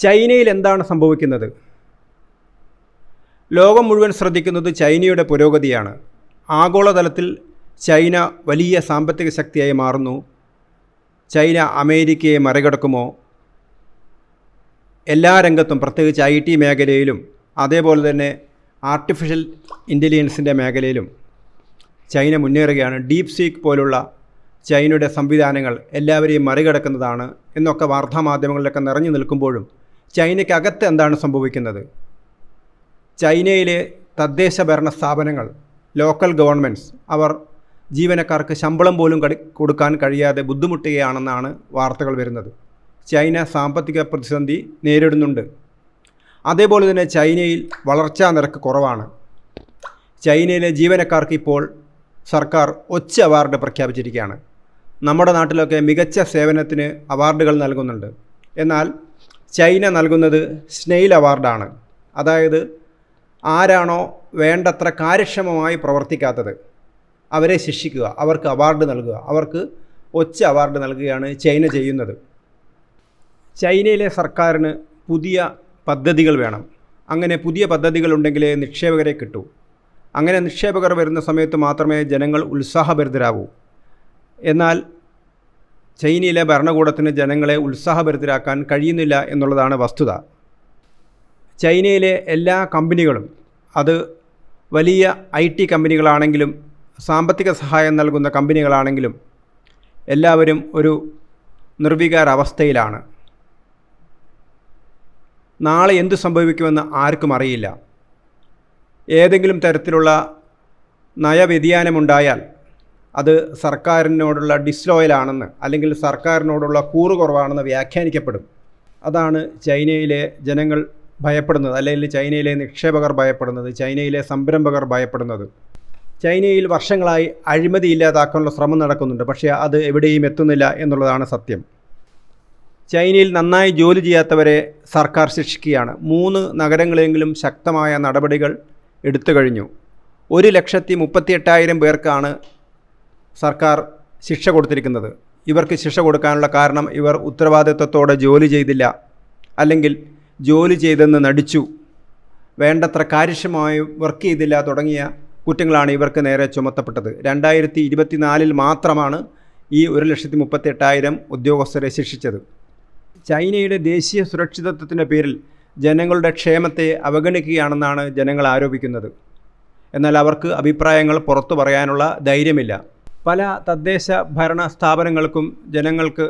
ചൈനയിൽ എന്താണ് സംഭവിക്കുന്നത്? ലോകം മുഴുവൻ ശ്രദ്ധിക്കുന്നത് ചൈനയുടെ പുരോഗതിയാണ്. ആഗോളതലത്തിൽ ചൈന വലിയ സാമ്പത്തിക ശക്തിയായി മാറുന്നു. ചൈന അമേരിക്കയെ മറികടക്കുമോ? എല്ലാ രംഗത്തും പ്രത്യേകിച്ച് ഐ ടി മേഖലയിലും അതേപോലെ തന്നെ ആർട്ടിഫിഷ്യൽ ഇന്റലിജൻസിന്റെ മേഖലയിലും ചൈന മുന്നേറുകയാണ്. ഡീപ് സീക്ക് പോലുള്ള ചൈനയുടെ സംവിധാനങ്ങൾ എല്ലാവരെയും മറികടക്കുന്നതാണ് എന്നൊക്കെ വാർത്താമാധ്യമങ്ങളിലൊക്കെ നിറഞ്ഞു നിൽക്കുമ്പോഴും ചൈനയ്ക്കകത്ത് എന്താണ് സംഭവിക്കുന്നത്? ചൈനയിലെ തദ്ദേശ ഭരണ സ്ഥാപനങ്ങൾ ലോക്കൽ ഗവൺമെന്റ്സ് അവർ ജീവനക്കാർക്ക് ശമ്പളം പോലും കടി കൊടുക്കാൻ കഴിയാതെ ബുദ്ധിമുട്ടുകയാണെന്നാണ് വാർത്തകൾ വരുന്നത്. ചൈന സാമ്പത്തിക പ്രതിസന്ധി നേരിടുന്നുണ്ട്. അതേപോലെ തന്നെ ചൈനയിൽ വളർച്ചാ നിരക്ക് കുറവാണ്. ചൈനയിലെ ജീവനക്കാർക്ക് ഇപ്പോൾ സർക്കാർ ഒച്ച അവാർഡ് പ്രഖ്യാപിച്ചിരിക്കുകയാണ്. നമ്മുടെ നാട്ടിലൊക്കെ മികച്ച സേവനത്തിന് അവാർഡുകൾ നൽകുന്നുണ്ട്. എന്നാൽ ചൈന നൽകുന്നത് സ്നെയിൽ അവാർഡാണ്. അതായത് ആരാണോ വേണ്ടത്ര കാര്യക്ഷമമായി പ്രവർത്തിക്കാത്തത് അവരെ ശിക്ഷിക്കുക അവർക്ക് അവാർഡ് നൽകുക അവർക്ക് ഒച്ച അവാർഡ് നൽകുകയാണ് ചൈന ചെയ്യുന്നത്. ചൈനയിലെ സർക്കാരിന് പുതിയ പദ്ധതികൾ വേണം. അങ്ങനെ പുതിയ പദ്ധതികൾ ഉണ്ടെങ്കിലേ നിക്ഷേപകരെ കിട്ടൂ. അങ്ങനെ നിക്ഷേപകർ വരുന്ന സമയത്ത് മാത്രമേ ജനങ്ങൾ ഉത്സാഹഭരിതരാകൂ. എന്നാൽ ചൈനയിലെ ഭരണകൂടത്തിന് ജനങ്ങളെ ഉത്സാഹഭരിതരാക്കാൻ കഴിയുന്നില്ല എന്നുള്ളതാണ് വസ്തുത. ചൈനയിലെ എല്ലാ കമ്പനികളും അത് വലിയ ഐ ടി കമ്പനികളാണെങ്കിലും സാമ്പത്തിക സഹായം നൽകുന്ന കമ്പനികളാണെങ്കിലും എല്ലാവരും ഒരു നിർവികാരാവസ്ഥയിലാണ്. നാളെ എന്തു സംഭവിക്കുമെന്ന് ആർക്കും അറിയില്ല. ഏതെങ്കിലും തരത്തിലുള്ള നയവ്യതിയാനമുണ്ടായാൽ അത് സർക്കാരിനോടുള്ള ഡിസ്ലോയലാണെന്ന് അല്ലെങ്കിൽ സർക്കാരിനോടുള്ള കൂറ് കുറവാണെന്ന് വ്യാഖ്യാനിക്കപ്പെടും. അതാണ് ചൈനയിലെ ജനങ്ങൾ ഭയപ്പെടുന്നത് അല്ലെങ്കിൽ ചൈനയിലെ നിക്ഷേപകർ ഭയപ്പെടുന്നത് ചൈനയിലെ സംരംഭകർ ഭയപ്പെടുന്നത്. ചൈനയിൽ വർഷങ്ങളായി അഴിമതി ഇല്ലാതാക്കാനുള്ള ശ്രമം നടക്കുന്നുണ്ട് പക്ഷേ അത് എവിടെയും എത്തുന്നില്ല എന്നുള്ളതാണ് സത്യം. ചൈനയിൽ നന്നായി ജോലി ചെയ്യാത്തവരെ സർക്കാർ ശിക്ഷിക്കുകയാണ്. മൂന്ന് നഗരങ്ങളെങ്കിലും ശക്തമായ നടപടികൾ എടുത്തു കഴിഞ്ഞു. ഒരു ലക്ഷത്തി മുപ്പത്തി എട്ടായിരം പേർക്കാണ് സർക്കാർ ശിക്ഷ കൊടുത്തിരിക്കുന്നത്. ഇവർക്ക് ശിക്ഷ കൊടുക്കാനുള്ള കാരണം ഇവർ ഉത്തരവാദിത്വത്തോടെ ജോലി ചെയ്തില്ല. അല്ലെങ്കിൽ ജോലി ചെയ്തെന്ന് നടിച്ചു. വേണ്ടത്ര കാര്യക്ഷമമായി വർക്ക് ചെയ്തില്ല തുടങ്ങിയ കുറ്റങ്ങളാണ് ഇവർക്ക് നേരെ ചുമത്തപ്പെട്ടത്. രണ്ടായിരത്തി ഇരുപത്തിനാലിൽ മാത്രമാണ് ഈ ഒരു ലക്ഷത്തി മുപ്പത്തി എട്ടായിരം ഉദ്യോഗസ്ഥരെ ശിക്ഷിച്ചത്. ചൈനയുടെ ദേശീയ സുരക്ഷിതത്വത്തിന്റെ പേരിൽ ജനങ്ങളുടെ ക്ഷേമത്തെ അവഗണിക്കുകയാണെന്നാണ് ജനങ്ങൾ ആരോപിക്കുന്നത്. എന്നാൽ അവർക്ക് അഭിപ്രായങ്ങൾ പുറത്തു പറയാനുള്ള ധൈര്യമില്ല. പല തദ്ദേശ ഭരണ സ്ഥാപനങ്ങൾക്കും ജനങ്ങൾക്ക്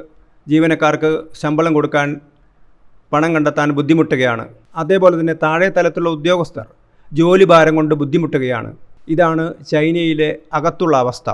ജീവനക്കാർക്ക് ശമ്പളം കൊടുക്കാൻ പണം കണ്ടെത്താൻ ബുദ്ധിമുട്ടുകയാണ്. അതേപോലെ തന്നെ താഴെ തലത്തിലുള്ള ഉദ്യോഗസ്ഥർ ജോലി ഭാരം കൊണ്ട് ബുദ്ധിമുട്ടുകയാണ്. ഇതാണ് ചൈനയിലെ അകത്തുള്ള അവസ്ഥ.